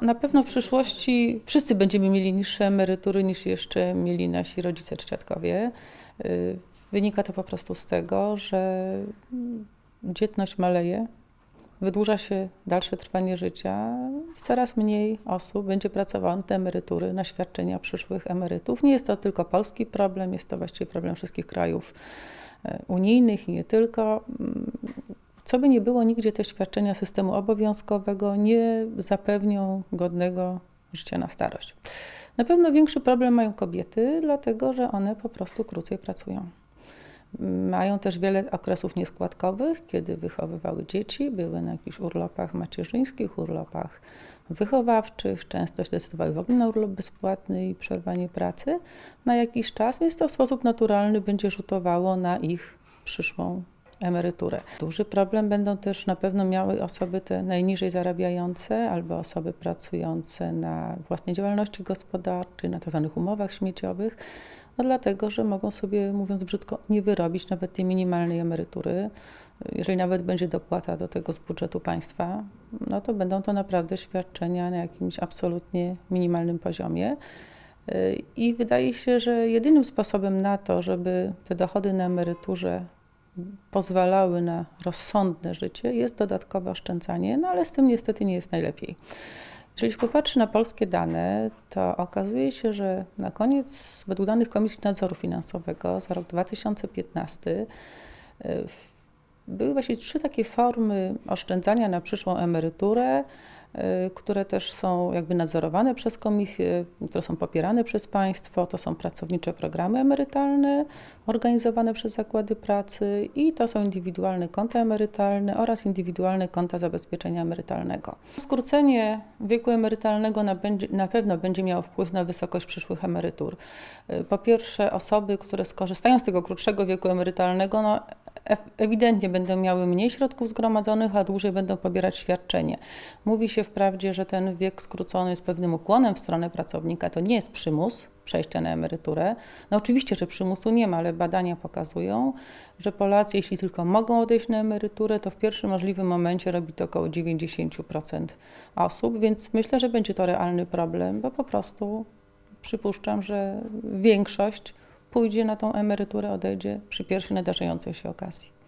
Na pewno w przyszłości wszyscy będziemy mieli niższe emerytury niż jeszcze mieli nasi rodzice czy dziadkowie. Y, Wynika to po prostu z tego, że mm, dzietność maleje, wydłuża się dalsze trwanie życia, coraz mniej osób będzie pracowało na te emerytury, na świadczenia przyszłych emerytów. Nie jest to tylko polski problem, jest to właściwie problem wszystkich krajów e, unijnych i nie tylko. Co by nie było, nigdzie te świadczenia systemu obowiązkowego nie zapewnią godnego życia na starość. Na pewno większy problem mają kobiety, dlatego że one po prostu krócej pracują. Mają też wiele okresów nieskładkowych, kiedy wychowywały dzieci, były na jakichś urlopach macierzyńskich, urlopach wychowawczych, często się decydowały w ogóle na urlop bezpłatny i przerwanie pracy na jakiś czas, więc to w sposób naturalny będzie rzutowało na ich przyszłą emeryturę. Duży problem będą też na pewno miały osoby te najniżej zarabiające albo osoby pracujące na własnej działalności gospodarczej, na tzw. umowach śmieciowych, no dlatego, że mogą sobie, mówiąc brzydko, nie wyrobić nawet tej minimalnej emerytury. Jeżeli nawet będzie dopłata do tego z budżetu państwa, no to będą to naprawdę świadczenia na jakimś absolutnie minimalnym poziomie. I wydaje się, że jedynym sposobem na to, żeby te dochody na emeryturze pozwalały na rozsądne życie, jest dodatkowe oszczędzanie, no ale z tym niestety nie jest najlepiej. Jeżeli się popatrzy na polskie dane, to okazuje się, że na koniec, według danych Komisji Nadzoru Finansowego za rok 2015, y, były właśnie trzy takie formy oszczędzania na przyszłą emeryturę, które też są jakby nadzorowane przez komisję, które są popierane przez państwo. To są pracownicze programy emerytalne organizowane przez zakłady pracy i to są indywidualne konta emerytalne oraz indywidualne konta zabezpieczenia emerytalnego. Skrócenie wieku emerytalnego na, będzie, na pewno będzie miało wpływ na wysokość przyszłych emerytur. Y, Po pierwsze, osoby, które skorzystają z tego krótszego wieku emerytalnego, no, ewidentnie będą miały mniej środków zgromadzonych, a dłużej będą pobierać świadczenie. Mówi się wprawdzie, że ten wiek skrócony jest pewnym ukłonem w stronę pracownika. To nie jest przymus przejścia na emeryturę. No oczywiście, że przymusu nie ma, ale badania pokazują, że Polacy, jeśli tylko mogą odejść na emeryturę, to w pierwszym możliwym momencie robi to około 90% osób, więc myślę, że będzie to realny problem, bo po prostu przypuszczam, że większość pójdzie na tą emeryturę, odejdzie przy pierwszej nadarzającej się okazji.